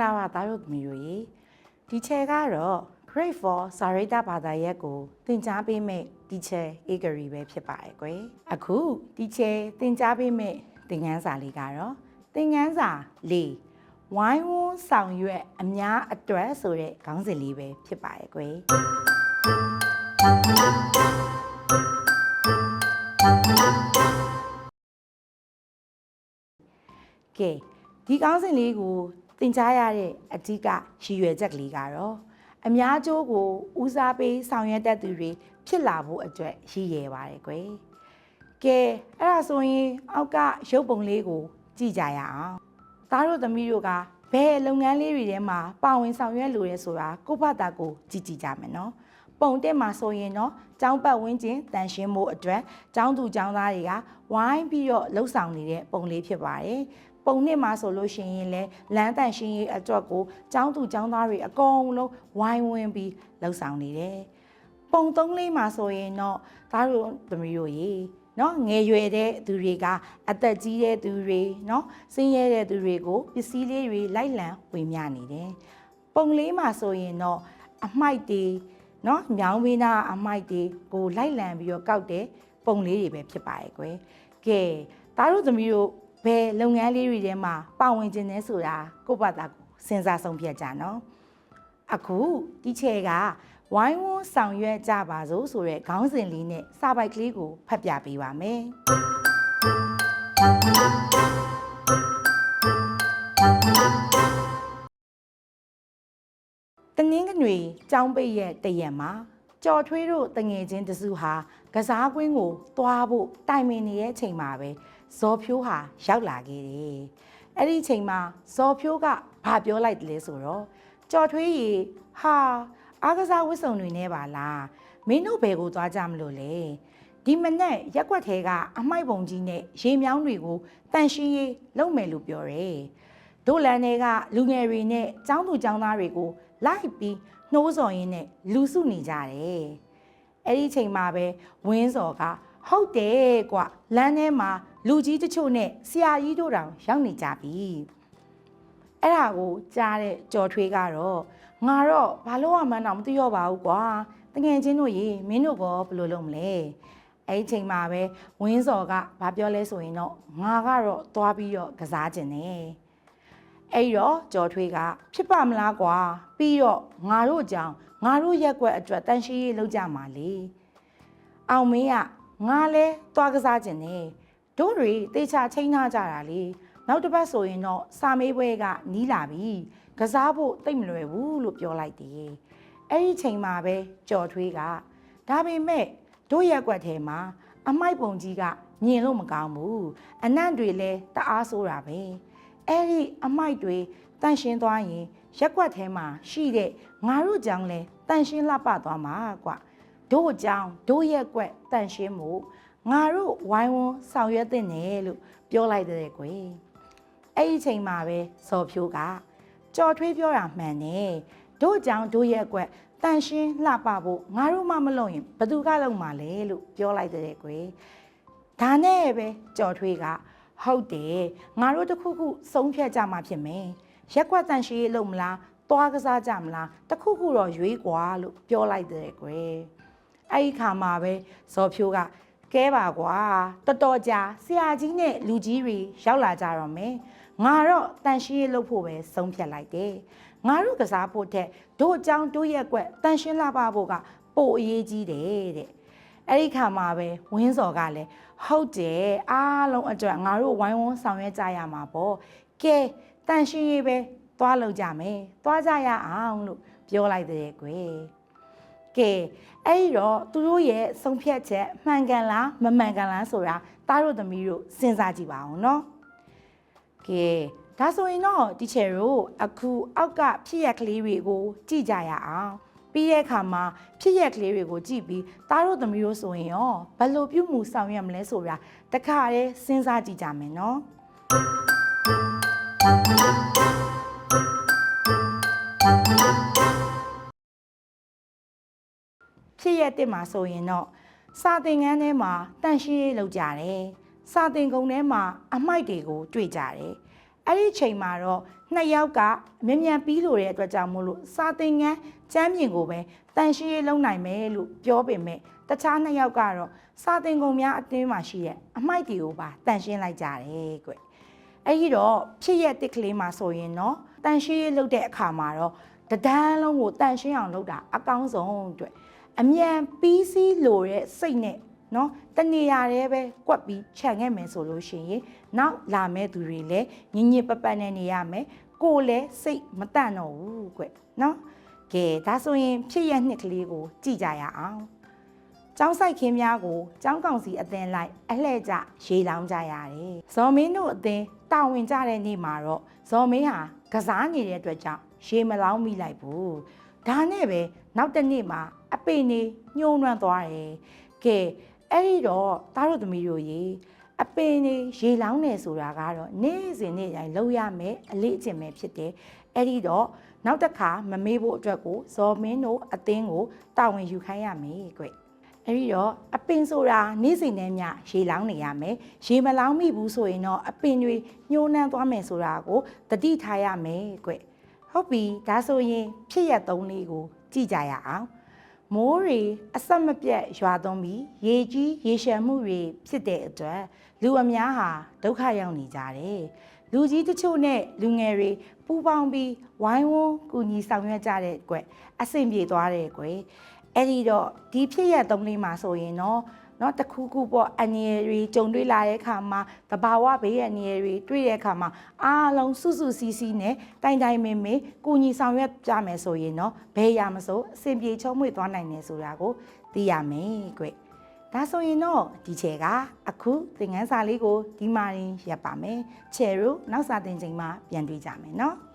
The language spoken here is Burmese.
္ဂလာပါသားတို့သမီးတို့ရေဒီချဲကတော့ Grade 4စာရိတ္တဘာသာရပ်ကိုသင်ကြားပေးမယ့်ဒီချဲဧကရီပဲဖြစ်ပါတယ်ကွယ်အခုဒီချဲသင်ကြားပေးမယ့်သင်ခန်းစာလေးကတော့သင်ခန်းစာ၄ဝိုင်းဝန်းဆောင်ရွက်အများအတွက်ဆိုတဲ့ခေါင်းစဉ်လေးပဲဖြစ်ပါတယ်ကွယ်ကဲဒီခေါင်းစဉ်လေးကို သင်ကြားရတဲ့အဓိကရည်ရွယ်ချက်ကလေးကတော့အများကျိုးကိုဦးစားပေးဆောင်ရွက်တတ်သူတွေဖြစ်လာဖို့အတွက်ရည်ရွယ်ပါတယ်ကွယ်ကဲအဲ့ဒါဆိုရင်အောက်ကရုပ်ပုံလေးကိုကြည့်ကြရအောင်သားတို့သမီးတို့ကဘယ်လုပ်ငန်းလေးတွေထဲမှာပါဝင်ဆောင်ရွက်လိုရဲဆိုတာကိုယ့်ဘာသာကိုကြည့်ကြည့်ကြမယ်နော်ပုံတက်မှာဆိုရင်တော့ကျောင်းပတ်ဝန်းကျင်တန်ရှင်းမှုအတွက်ကျောင်းသူကျောင်းသားတွေကဝိုင်းပြီးတော့လှုပ်ဆောင်နေတဲ့ပုံလေးဖြစ်ပါတယ်။ ပုံနှစ်မှာဆိုလို့ရှိရင်လည်းလမ်းတန်ရှင်းရေးအတွက်ကိုကျောင်းသူကျောင်းသားတွေအကုန်လုံးဝိုင်းဝန်းပြီးလှုပ်ဆောင်နေတယ်။ပုံသုံးလေးမှာဆိုရင်တော့သားတို့သမီးတို့ရေနော်ငယ်ရွယ်တဲ့သူတွေကအသက်ကြီးတဲ့သူတွေနော်စင်းရဲတဲ့သူတွေကိုပစ္စည်းလေးတွေလိုက်လံဝေမျှနေတယ်။ပုံလေးမှာဆိုရင်တော့အမိုက်တွေနော်ညောင်ဝင်းသားအမိုက်တွေကိုလိုက်လံပြီးတော့ကောက်တဲ့ပုံလေးတွေပဲဖြစ်ပါရဲ့ကွယ်။ကဲသားတို့သမီးတို့ ဘယ်လုပ်ငန်းလေးတွေထဲမှာပါဝင်ခြင်းလဲဆိုတာကိုယ့်ဘာသာကိုစဉ်းစားဆုံးဖြတ်ကြနော်။အခုဒီချေကဝိုင်းဝန်းဆောင်ရွက်ကြပါစို့ဆိုတဲ့ခေါင်းစဉ်လေးနဲ့စာပိုက်ကလေးကိုဖတ်ပြပေးပါမယ်။တနင်္ဂနွေကျောင်းပိတ်ရဲ့တရက်မှာကြော်ထွေးတို့တငယ်ချင်းတစုဟာကစားကွင်းကိုသွားဖို့တိုင်ပင်နေတဲ့အချိန်မှာပဲ ဇော်ဖြိုးဟာရောက်လာခဲ့တယ်။အဲ့ဒီအချိန်မှာဇော်ဖြိုးကဘာပြောလိုက်တယ်လဲဆိုတော့ကြော်ထွေးရေဟာအားကစားဝတ်စုံတွေနဲ့ပါလားမင်းတို့ဘယ်ကိုသွားကြမလို့လဲဒီမနဲ့ရက်ွက်ထဲကအမိုက်ပုံကြီးနဲ့ရေမြောင်းတွေကိုတန်ရှင်းရေးလုပ်မယ်လို့ပြောတယ်။တို့လန်တွေကလူငယ်တွေနဲ့ចောင်းသူចောင်းသားတွေကိုလိုက်ပြီးနှိုးဆော်ရင်းနဲ့လူစုနေကြတယ်။အဲ့ဒီအချိန်မှာပဲဝင်းစော်ကဟုတ်တယ်ကွလမ်းထဲမှာ လူကြီးတချို့နဲ့ဆရာကြီးတို့တောင်ရောက်နေကြပြီ။အဲ့ဒါကိုကြားတဲ့ကြော်ထွေးကတော့ငါတော့ဘာလို့မှန်းတော့မသိတော့ပါဘူးကွာ။တငယ်ချင်းတို့ရေမင်းတို့ကဘယ်လိုလုပ်မလဲ။အဲ့ဒီအချိန်မှာပဲဝင်းစော်ကဘာပြောလဲဆိုရင်တော့ငါကတော့သွားပြီးတော့ကစားခြင်းနဲ့။အဲ့တော့ကြော်ထွေးကဖြစ်ပါမလားကွာပြီးတော့ငါတို့ကြောင့်ငါတို့ရက်ွက်အတွက်တန်ရှင်းရေးလုပ်ကြမှာလေအောင်မင်းကငါလဲသွားကစားခြင်းနဲ့ တို့တွေတေချာချိန်ထားကြတာလေနောက်တစ်ပတ်ဆိုရင်တော့စာမေးပွဲကနီးလာပြီကစားဖို့တိတ်မလွယ်ဘူးလို့ပြောလိုက်တယ်အဲ့ဒီချိန်မှာပဲကြော်ထွေးကဒါပေမဲ့တို့ရက်ွက်ထဲမှာအမိုက်ပုံကြီးကမြင်လို့မကောင်းဘူးအနံ့တွေလဲတအားဆိုးတာပဲအဲ့ဒီအမိုက်တွေတန့်ရှင်းသွားရင်ရက်ွက်ထဲမှာရှိတဲ့ငါတို့ကြောင့်လဲတန့်ရှင်းလှပသွားမှာကွတို့ကြောင့်တို့ရက်ွက်တန့်ရှင်းမှု ငါတို့ဝိုင်းဝန်းဆောင်ရွက်တဲ့နယ်လို့ပြောလိုက်တဲ့ကွယ်အဲ့ဒီအချိန်မှာပဲစော်ဖြိုးကကြော်ထွေးပြောတာမှန်တယ်တို့ကြောင့်တို့ရက်ွက်တန့်ရှင်းလှပဖို့ငါတို့မှမလုပ်ရင်ဘယ်သူကလုပ်မှာလဲလို့ပြောလိုက်တဲ့ကွယ်ဒါနဲ့ပဲကြော်ထွေးကဟုတ်တယ်ငါတို့တစ်ခုခုဆုံးဖြတ်ကြမှာဖြစ်မယ်ရက်ကွက်တန်ရှိရေးလုပ်မလားသွားကစားကြမလားတစ်ခုခုတော့ရွေးကွာလို့ပြောလိုက်တဲ့ကွယ်အဲ့ဒီခါမှာပဲဇော်ဖြိုးက ကဲပါကွာတော်တော်ကြာဆရာကြီးနဲ့လူကြီးတွေရောက်လာကြတော့မယ်ငါတော့တန်ရှိရေးလုပ်ဖို့ပဲဆုံးဖြတ်လိုက်တယ်ငါတို့ကစားဖို့တဲ့တို့အကြောင်းတို့ရက်ကွက်တန်ရှင်းလာပါဖို့ကပိုအရေးကြီးတယ်တဲ့အဲ့ဒီခါမှာပဲဝင်းစော်ကလည်းဟုတ်တယ်အားလုံးအတွက်ငါတို့ဝိုင်းဝန်းဆောင်ရွက်ကြရမှာပေါ့ကဲတန်ရှင်းရေးပဲသွားလို့ကြမယ်သွားကြရအောင်လို့ပြောလိုက်တဲ့ကွယ် ကဲအဲ့ဒီတော့သူတို့ရဲ့ဆုံးဖြတ်ချက်မှန်ကန်လားမမှန်ကန်လားဆိုတာတားတို့သမီးတို့စဉ်းစားကြည့်ပါအောင်နော်ကဲဒါဆိုရင်တော့တီချယ်တို့အခုအောက်ကဖြစ်ရက်ကလေးတွေကိုကြည့်ကြရအောင်ပြီးတဲ့အခါမှာဖြစ်ရက်ကလေးတွေကိုကြည့်ပြီးသားတို့သမီးတို့ဆိုရင်ရောဘယ်လိုပြုမှုဆောင်ရွက်မလဲဆိုတာတခါတည်းစဉ်းစားကြည့်ကြမယ်နော် ဖြစ်ရက်တစ်မှာဆိုရင်တော့စာသင်ခန်းထဲမှာတန့်ရှင်းရေးလုပ်ကြတယ်။စာသင်ကုန်းထဲမှာအမိုက်တွေကိုတွေ့ကြတယ်။အဲ့ဒီချိန်မှာတော့နှစ်ယောက်ကမြန်မြန်ပြီးလို့တဲ့အတွက်ကြောင့်မို့လို့စာသင်ခန်းကျမ်းပြင်ကိုပဲတန့်ရှင်းရေးလုပ်နိုင်မယ်လို့ပြောပေမဲ့တခြားနှစ်ယောက်ကတော့စာသင်ကုန်းများအတင်းမှာရှိတဲ့အမိုက်တွေကိုပါတန့်ရှင်းလိုက်ကြတယ်ကွ။အဲ့ဒီတော့ဖြစ်ရက်တစ်ကလေးမှာဆိုရင်တော့တန်ရှင်းရေးလုပ်တဲ့အခါမှာတော့ တဒန်းလုံးကိုတန်ရှင်းအောင်လုပ်တာအကောင်းဆုံးအတွက်အမြန်ပြီးစီးလို့တဲ့စိတ်နဲ့နော်တနေရာတည်းပဲကွက်ပြီးခြံခဲ့မယ်ဆိုလို့ရှိရင်နောက်လာမဲ့သူတွေလည်းညင်ညစ်ပပနဲ့နေရမယ်ကိုယ်လည်းစိတ်မတန့်တော့ဘူးကွနော်ကဲဒါဆိုရင်ဖြစ်ရနှစ်ကလေးကိုကြည့်ကြရအောင်ကျောင်းဆိုင်ခင်းများကိုကျောင်းကောင်စီအသင်းလိုက်အလှဲ့ကျရေလောင်းကြရတယ်ဇော်မင်းတို့အသင်းတာဝန်ကြတဲ့နေ့မှာတော့ဇော်မင်းဟာကစားနေတဲ့အတွက်ကြောင့် ရေမလောင်းမိလိုက်ဘူးဒါနဲ့ပဲနောက်တစ်နေ့မှာအပေနေညှိုးနှွမ်းသွားတယ်ကဲအဲ့ဒီတော့သားတို့သမီးတို့ရေအပင်နေရေလောင်းနေဆိုတာကတော့နေ့စဉ်နေ့တိုင်းလုပ်ရမယ်အလေးအကျင့်ပဲဖြစ်တယ်အဲ့ဒီတော့နောက်တစ်ခါမမေ့ဖို့အတွက်ကိုဇော်မင်းတို့အသင်းကိုတာဝန်ယူခိုင်းရမယ်ကွအဲ့ဒီတော့အပင်ဆိုတာနေ့စဉ်နဲ့မျှရေလောင်းနေရမယ်ရေမလောင်းမိဘူးဆိုရင်တော့အပင်တွေညှိုးနှမ်းသွားမယ်ဆိုတာကိုတတိထားရမယ်ကွ ဟုတ်ပြီဒါဆိုရင် ဖြစ်ရသုံးလေးကို ကြည့်ကြရအောင်မိုးတွေအဆက်မပြတ်ရွာသွန်းပြီးရေကြီးရေရှမ်းမှုတွေဖြစ်တဲ့အတွက်လူအများဟာဒုက္ခရောက်နေကြတယ်။လူကြီးတချို့နဲ့လူငယ်တွေပူပေါင်းပြီးဝိုင်းဝန်းကူညီဆောင်ရွက်ကြတဲ့ကွအဆင်ပြေသွားတယ်ကွ။အဲ့ဒီတော့ဒီဖြစ်ရသုံးလေးမှာဆိုရင်တော့ နော်တခုခုပေါ့အန္တရာယ်တွေကြုံတွေ့လာတဲ့အခါမှာတဘာဝဘေးအန္တရာယ်တွေတွေ့တဲ့အခါမှာအားလုံးစုစုစည်းစည်းနဲ့တိုင်တိုင်မင်မင်ကိုညီဆောင်ရွက်ကြမယ်ဆိုရင်နော်ဘယ်ရမစိုးအဆင်ပြေချုံးမွေ့သွားနိုင်တယ်ဆိုတာကိုသိရမယ်ကွဒါဆိုရင်တော့ဒီချေကအခုသင်ခန်းစာလေးကိုဒီမှာရင်ရပ်ပါမယ်ချေရို့နောက်စာသင်ချိန်မှာပြန်တွေ့ကြမယ်နော်